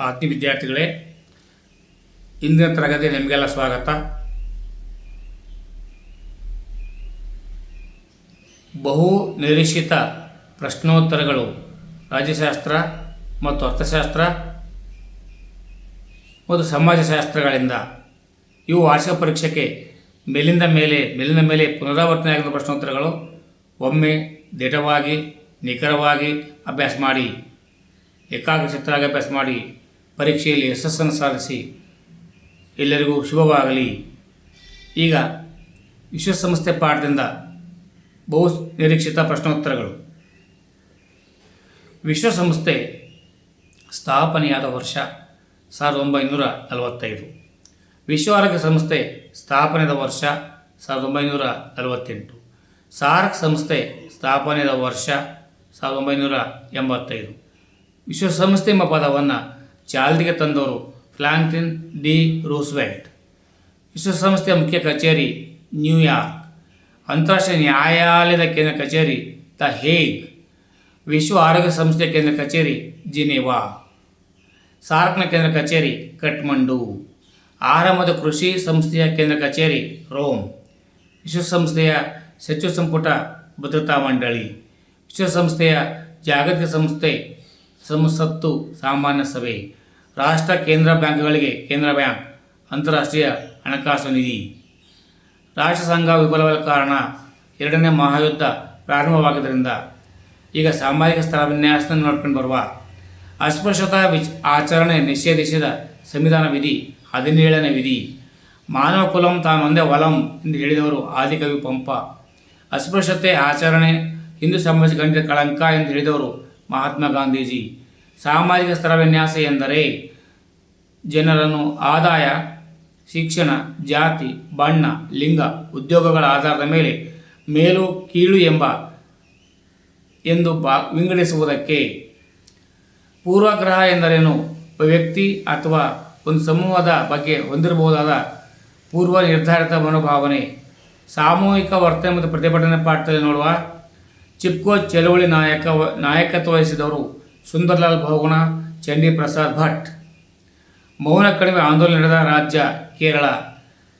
ಆತ್ಮೀಯ ವಿದ್ಯಾರ್ಥಿಗಳೇ, ಇಂದಿನ ತರಗತಿ ನಿಮಗೆಲ್ಲ ಸ್ವಾಗತ. ಬಹು ನಿರೀಕ್ಷಿತ ಪ್ರಶ್ನೋತ್ತರಗಳು ರಾಜ್ಯಶಾಸ್ತ್ರ ಮತ್ತು ಅರ್ಥಶಾಸ್ತ್ರ ಮತ್ತು ಸಮಾಜಶಾಸ್ತ್ರಗಳಿಂದ. ಇವು ವಾರ್ಷಿಕ ಪರೀಕ್ಷೆಗೆ ಮೇಲಿಂದ ಮೇಲೆ, ಮೇಲಿನ ಮೇಲೆ ಪುನರಾವರ್ತನೆಯಾಗಿರುವ ಪ್ರಶ್ನೋತ್ತರಗಳು. ಒಮ್ಮೆ ದಿಟವಾಗಿ ನಿಖರವಾಗಿ ಅಭ್ಯಾಸ ಮಾಡಿ ಏಕಾಗ್ರಚಿತ್ತರಾಗಿ ಅಭ್ಯಾಸ ಮಾಡಿ ಪರೀಕ್ಷೆಯಲ್ಲಿ ಯಶಸ್ಸನ್ನು ಸಾಧಿಸಿ ಎಲ್ಲರಿಗೂ ಶುಭವಾಗಲಿ. ಈಗ ವಿಶ್ವಸಂಸ್ಥೆ ಪಾಠದಿಂದ ಬಹು ನಿರೀಕ್ಷಿತ ಪ್ರಶ್ನೋತ್ತರಗಳು. ವಿಶ್ವಸಂಸ್ಥೆ ಸ್ಥಾಪನೆಯಾದ ವರ್ಷ ಸಾವಿರದ ಒಂಬೈನೂರ ನಲವತ್ತೈದು. ವಿಶ್ವ ಆರೋಗ್ಯ ಸಂಸ್ಥೆ ಸ್ಥಾಪನೆಯಾದ ವರ್ಷ ಸಾವಿರದ ಒಂಬೈನೂರ ನಲವತ್ತೆಂಟು. ಸಾರ್ಕ್ ಸಂಸ್ಥೆ ಸ್ಥಾಪನೆಯಾದ ವರ್ಷ ಸಾವಿರದ ಒಂಬೈನೂರ ಎಂಬತ್ತೈದು. ವಿಶ್ವಸಂಸ್ಥೆ ಎಂಬ ಪದವನ್ನು ಚಾಲ್ತಿಗೆ ತಂದವರು ಫ್ಲಾಂಕ್ಲಿನ್ ಡಿ ರೂಸ್ವೆಲ್ಟ್. ವಿಶ್ವಸಂಸ್ಥೆಯ ಮುಖ್ಯ ಕಚೇರಿ ನ್ಯೂಯಾರ್ಕ್. ಅಂತಾರಾಷ್ಟ್ರೀಯ ನ್ಯಾಯಾಲಯದ ಕೇಂದ್ರ ಕಚೇರಿ ದ ಹೇಗ್. ವಿಶ್ವ ಆರೋಗ್ಯ ಸಂಸ್ಥೆಯ ಕೇಂದ್ರ ಕಚೇರಿ ಜಿನೆವಾ. ಸಾರ್ಕ್ನ ಕೇಂದ್ರ ಕಚೇರಿ ಕಠ್ಮಂಡು. ಆರಂಭದ ಕೃಷಿ ಸಂಸ್ಥೆಯ ಕೇಂದ್ರ ಕಚೇರಿ ರೋಮ್. ವಿಶ್ವಸಂಸ್ಥೆಯ ಸಚಿವ ಸಂಪುಟ ಭದ್ರತಾ ಮಂಡಳಿ. ವಿಶ್ವಸಂಸ್ಥೆಯ ಜಾಗತಿಕ ಸಂಸ್ಥೆ ಸಂಸತ್ತು ಸಾಮಾನ್ಯ ಸಭೆ. ರಾಷ್ಟ್ರ ಕೇಂದ್ರ ಬ್ಯಾಂಕ್ಗಳಿಗೆ ಕೇಂದ್ರ ಬ್ಯಾಂಕ್, ಅಂತಾರಾಷ್ಟ್ರೀಯ ಹಣಕಾಸು ನಿಧಿ. ರಾಷ್ಟ್ರಸಂಘ ವಿಫಲವಾದ ಕಾರಣ ಎರಡನೇ ಮಹಾಯುದ್ಧ ಪ್ರಾರಂಭವಾಗಿದ್ದರಿಂದ ಈಗ ಸಾಮಾಜಿಕ ಸ್ಥಳ ವಿನ್ಯಾಸ ನೋಡ್ಕೊಂಡು ಬರುವ ಅಸ್ಪೃಶ್ಯತಾ ವಿಚ್ ಆಚರಣೆ ನಿಷೇಧಿಸಿದ ಸಂವಿಧಾನ ವಿಧಿ ಹದಿನೇಳನೇ ವಿಧಿ. ಮಾನವ ಕುಲಂ ತಾನೊಂದೇ ಒಲಂ ಎಂದು ಹೇಳಿದವರು ಆದಿಕವಿ ಪಂಪ. ಅಸ್ಪೃಶ್ಯತೆ ಆಚರಣೆ ಹಿಂದೂ ಸಮಾಜ ಗಂಡ ಕಳಂಕ ಎಂದು ಹೇಳಿದವರು ಮಹಾತ್ಮ ಗಾಂಧೀಜಿ. ಸಾಮಾಜಿಕ ಸ್ಥಳ ವಿನ್ಯಾಸ ಎಂದರೆ ಜನರನ್ನು ಆದಾಯ, ಶಿಕ್ಷಣ, ಜಾತಿ, ಬಣ್ಣ, ಲಿಂಗ, ಉದ್ಯೋಗಗಳ ಆಧಾರದ ಮೇಲೆ ಮೇಲು, ಕೀಳು ಎಂಬ ಎಂದು ಬಾ, ವಿಂಗಡಿಸುವುದಕ್ಕೆ ಪೂರ್ವಗ್ರಹ ಎಂದರೇನು? ಒಬ್ಬ ವ್ಯಕ್ತಿ ಅಥವಾ ಒಂದು ಸಮೂಹದ ಬಗ್ಗೆ ಹೊಂದಿರಬಹುದಾದ ಪೂರ್ವ ನಿರ್ಧಾರಿತ ಮನೋಭಾವನೆ. ಸಾಮೂಹಿಕ ವರ್ತನೆ ಮತ್ತು ಪ್ರತಿಭಟನೆ ಪಾಠದಲ್ಲಿ ನೋಡುವ ಚಿಪ್ಕೋ ಚಳವಳಿ ನಾಯಕ, ನಾಯಕತ್ವ ವಹಿಸಿದವರು. ಸುಂದರ್ಲಾಲ್ ಬಹುಗುಣ ಚಂಡಿ ಪ್ರಸಾದ್ ಭಟ್. ಮೌನ ಕಡಿಮೆ ಆಂದೋಲನ ನಡೆದ ರಾಜ್ಯ ಕೇರಳ.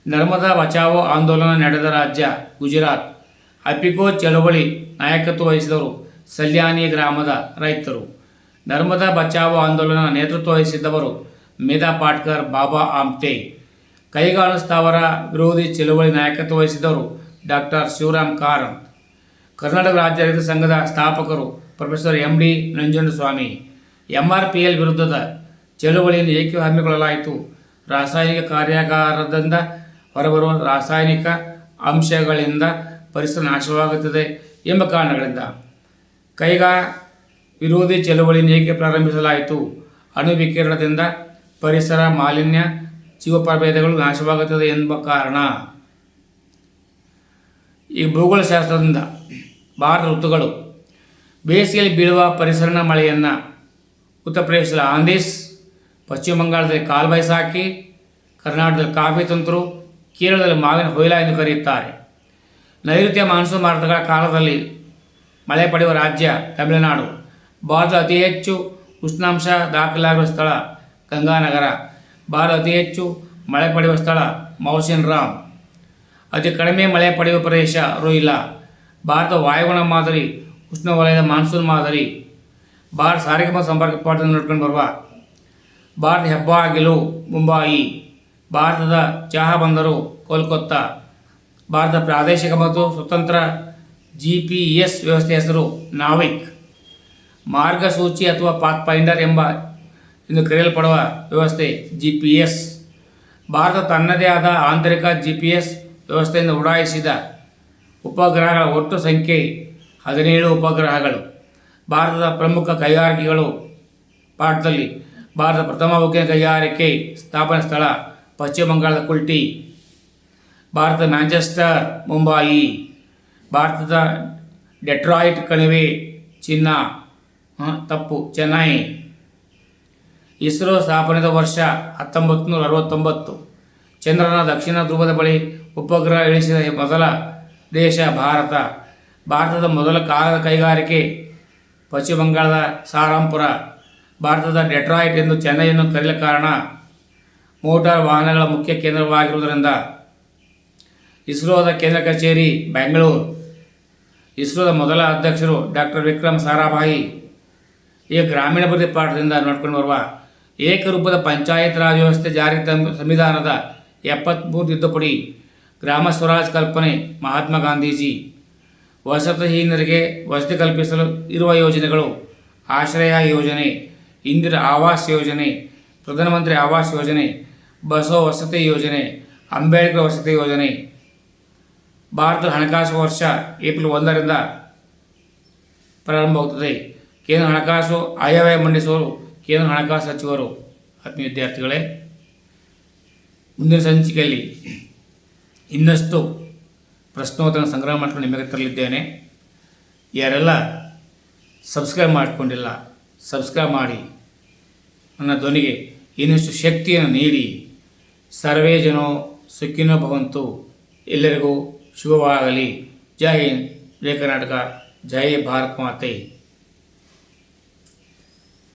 ನರ್ಮದಾ ಬಚಾವೋ ಆಂದೋಲನ ನಡೆದ ರಾಜ್ಯ ಗುಜರಾತ್. ಅಪಿಕೋ ಚಳವಳಿ ನಾಯಕತ್ವ ವಹಿಸಿದವರು ಸಲ್ಯಾನಿ ಗ್ರಾಮದ ರೈತರು. ನರ್ಮದಾ ಬಚಾವೋ ಆಂದೋಲನ ನೇತೃತ್ವ ವಹಿಸಿದ್ದವರು ಮೇಧಾ ಪಾಟ್ಕರ್, ಬಾಬಾ ಆಮ್ತೆ. ಕೈಗಾಳು ಸ್ಥಾವರ ವಿರೋಧಿ ಚಳವಳಿ ನಾಯಕತ್ವ ವಹಿಸಿದವರು ಡಾಕ್ಟರ್ ಶಿವರಾಮ್ ಕಾರಂತ್. ಕರ್ನಾಟಕ ರಾಜ್ಯ ರೈತ ಸಂಘದ ಸ್ಥಾಪಕರು professor M D Nanjundaswamy M R P L ವಿರುದ್ಧದ ಚಳುವಳಿಯನ್ನು ಏಕೆ ಹಮ್ಮಿಕೊಳ್ಳಲಾಯಿತು? ರಾಸಾಯನಿಕ ಕಾರ್ಯಾಗಾರದಿಂದ ಹೊರಬರುವ ರಾಸಾಯನಿಕ ಅಂಶಗಳಿಂದ ಪರಿಸರ ನಾಶವಾಗುತ್ತದೆ ಎಂಬ ಕಾರಣಗಳಿಂದ. ಕೈಗಾ ವಿರೋಧಿ ಚಳುವಳಿಯನ್ನು ಏಕೆ ಪ್ರಾರಂಭಿಸಲಾಯಿತು? ಅಣು ವಿಕಿರಣದಿಂದ ಪರಿಸರ ಮಾಲಿನ್ಯ ಜೀವಪ್ರಭೇದಗಳು ನಾಶವಾಗುತ್ತದೆ ಎಂಬ ಕಾರಣ. ಈ ಭೂಗೋಳಶಾಸ್ತ್ರದಿಂದ ಭಾರತ ಋತುಗಳು ಬೇಸಿಗೆಯಲ್ಲಿ ಬೀಳುವ ಪರಿಸರನ ಮಳೆಯನ್ನು ಉತ್ತರ ಪ್ರದೇಶದಲ್ಲಿ ಆಂಧೀಸ್ ಪಶ್ಚಿಮ ಬಂಗಾಳದಲ್ಲಿ ಕಾಲ್ಬೈಸಾಖಿ ಕರ್ನಾಟಕದಲ್ಲಿ ಕಾಫಿ ತಂತ್ರು, ಕೇರಳದಲ್ಲಿ ಮಾವಿನ ಹೊಯ್ಲ ಎಂದು ಕರೆಯುತ್ತಾರೆ. ನೈಋತ್ಯ ಮಾನ್ಸೂನ್ ಮಾರುತಗಳ ಕಾಲದಲ್ಲಿ ಮಳೆ ಪಡೆಯುವ ರಾಜ್ಯ ತಮಿಳುನಾಡು. ಭಾರತದ ಅತಿ ಹೆಚ್ಚು ಉಷ್ಣಾಂಶ ದಾಖಲಾಗುವ ಸ್ಥಳ ಗಂಗಾನಗರ. ಭಾರತ ಅತಿ ಹೆಚ್ಚು ಮಳೆ ಪಡೆಯುವ ಸ್ಥಳ ಮೌಸಿನ್ ರಾಮ್ ಅತಿ ಕಡಿಮೆ ಮಳೆ ಪಡೆಯುವ ಪ್ರದೇಶ ರೋಹಿಲಾ ಭಾರತ ವಾಯುಗುಣ ಮಾದರಿ ಉಷ್ಣವಲಯದ ಮಾನ್ಸೂನ್ ಮಾದರಿ. ಭಾರತ ಸಾರಿಗೆ ಮತ್ತು ಸಂಪರ್ಕ ಪಾಠದಿಂದ ನೋಡ್ಕೊಂಡು ಬರುವ ಭಾರತ ಹೆಬ್ಬಾಗಿಲು, ಮುಂಬಾಯಿ, ಭಾರತದ ಚಹಾ ಬಂದರು, ಕೋಲ್ಕತ್ತಾ. ಭಾರತ ಪ್ರಾದೇಶಿಕ ಮತ್ತು ಸ್ವತಂತ್ರ ಜಿ ಪಿ ಎಸ್ ವ್ಯವಸ್ಥೆ ಹೆಸರು ನಾವಿಕ್. ಮಾರ್ಗಸೂಚಿ ಅಥವಾ ಪಾತ್ ಪೈಂಡರ್ ಎಂಬ ಎಂದು ಕರೆಯಲ್ಪಡುವ ವ್ಯವಸ್ಥೆ ಜಿ ಪಿ ಎಸ್. ಭಾರತ ತನ್ನದೇ ಆದ ಆಂತರಿಕ ಜಿ ಪಿ ಎಸ್ ವ್ಯವಸ್ಥೆಯಿಂದ ಉಡಾಯಿಸಿದ ಉಪಗ್ರಹಗಳ ಒಟ್ಟು ಸಂಖ್ಯೆ ಹದಿನೇಳು ಉಪಗ್ರಹಗಳು, ಭಾರತದ ಪ್ರಮುಖ ಕೈಗಾರಿಕೆಗಳು. ಪಾಠದಲ್ಲಿ ಭಾರತ ಪ್ರಥಮ ಉಕ್ಕಿನ ಕೈಗಾರಿಕೆ ಸ್ಥಾಪನಾ ಸ್ಥಳ, ಪಶ್ಚಿಮ ಬಂಗಾಳದ ಕುಲ್ಟಿ. ಭಾರತದ ಮ್ಯಾಂಚೆಸ್ಟರ್, ಮುಂಬಾಯಿ. ಭಾರತದ ಡೆಟ್ರಾಯಿಟ್ ಕಣಿವೆ, ಚಿನ್ನ ತಪ್ಪು, ಚೆನ್ನೈ. ಇಸ್ರೋ ಸ್ಥಾಪನೆದ ವರ್ಷ ಹತ್ತೊಂಬತ್ತು ನೂರ ಅರವತ್ತೊಂಬತ್ತು ಚಂದ್ರನ ದಕ್ಷಿಣ ಧ್ರುವದ ಬಳಿ ಉಪಗ್ರಹ ಇಳಿಸಿದ ಮೊದಲ ದೇಶ ಭಾರತ. ಭಾರತದ ಮೊದಲ ಕಾಗದ ಕೈಗಾರಿಕೆ ಪಶ್ಚಿಮ ಬಂಗಾಳದ ಸಾರಾಂಪುರ. ಭಾರತದ ಡೆಟ್ರಾಯ್ಟ್ ಎಂದು ಚೆನ್ನೈಯನ್ನು ಕರೆಯಲು ಕಾರಣ ಮೋಟಾರ್ ವಾಹನಗಳ ಮುಖ್ಯ ಕೇಂದ್ರವಾಗಿರುವುದರಿಂದ. ಇಸ್ರೋದ ಕೇಂದ್ರ ಕಚೇರಿ, ಬೆಂಗಳೂರು. ಇಸ್ರೋದ ಮೊದಲ ಅಧ್ಯಕ್ಷರು ಡಾಕ್ಟರ್ ವಿಕ್ರಮ್ ಸಾರಾಭಾಯಿ. ಈ ಗ್ರಾಮೀಣಾಭಿವೃದ್ಧಿ ಪಾಠದಿಂದ ನೋಡ್ಕೊಂಡು ಬರುವ ಏಕರೂಪದ ಪಂಚಾಯತ್ ರಾಜ್ ವ್ಯವಸ್ಥೆ ಜಾರಿ ಸಂವಿಧಾನದ ಎಪ್ಪತ್ತ್ಮೂರು ತಿದ್ದುಪಡಿ, ಗ್ರಾಮ ಸ್ವರಾಜ್ ಕಲ್ಪನೆ ಮಹಾತ್ಮ ಗಾಂಧೀಜಿ. ವಸತಿಹೀನರಿಗೆ ವಸತಿ ಕಲ್ಪಿಸಲು ಇರುವ ಯೋಜನೆಗಳು ಆಶ್ರಯ ಯೋಜನೆ ಇಂದಿರಾ ಆವಾಸ್ ಯೋಜನೆ, ಪ್ರಧಾನಮಂತ್ರಿ ಆವಾಸ್ ಯೋಜನೆ, ಬಸವ ವಸತಿ ಯೋಜನೆ, ಅಂಬೇಡ್ಕರ್ ವಸತಿ ಯೋಜನೆ. ಭಾರತದ ಹಣಕಾಸು ವರ್ಷ ಏಪ್ರಿಲ್ ಒಂದರಿಂದ ಪ್ರಾರಂಭವಾಗುತ್ತದೆ. ಕೇಂದ್ರ ಹಣಕಾಸು ಆಯವ್ಯಯ ಮಂಡಿಸುವರು ಕೇಂದ್ರ ಹಣಕಾಸು ಸಚಿವರು. ಆತ್ಮೀಯ ವಿದ್ಯಾರ್ಥಿಗಳೇ, ಮುಂದಿನ ಸಂಚಿಕೆಯಲ್ಲಿ ಇನ್ನಷ್ಟು ಪ್ರಶ್ನೋತ್ತರ ಸಂಗ್ರಹ ಮಾಡ್ಕೊಂಡು ನಿಮಗೆ ತರಲಿದ್ದೇನೆ. ಯಾರೆಲ್ಲ ಸಬ್ಸ್ಕ್ರೈಬ್ ಮಾಡಿಕೊಂಡಿಲ್ಲ, ಸಬ್ಸ್ಕ್ರೈಬ್ ಮಾಡಿ. ನನ್ನ ಧ್ವನಿಗೆ ಇನ್ನಷ್ಟು ಶಕ್ತಿಯನ್ನು ನೀಡಿ. ಸರ್ವೇ ಜನೋ ಸುಖಿನೋ ಭವಂತು. ಎಲ್ಲರಿಗೂ ಶುಭವಾಗಲಿ. ಜೈ ಹಿಂದ್ ಜಯ ಕರ್ನಾಟಕ, ಜೈ ಭಾರತ್ ಮಾತೆ.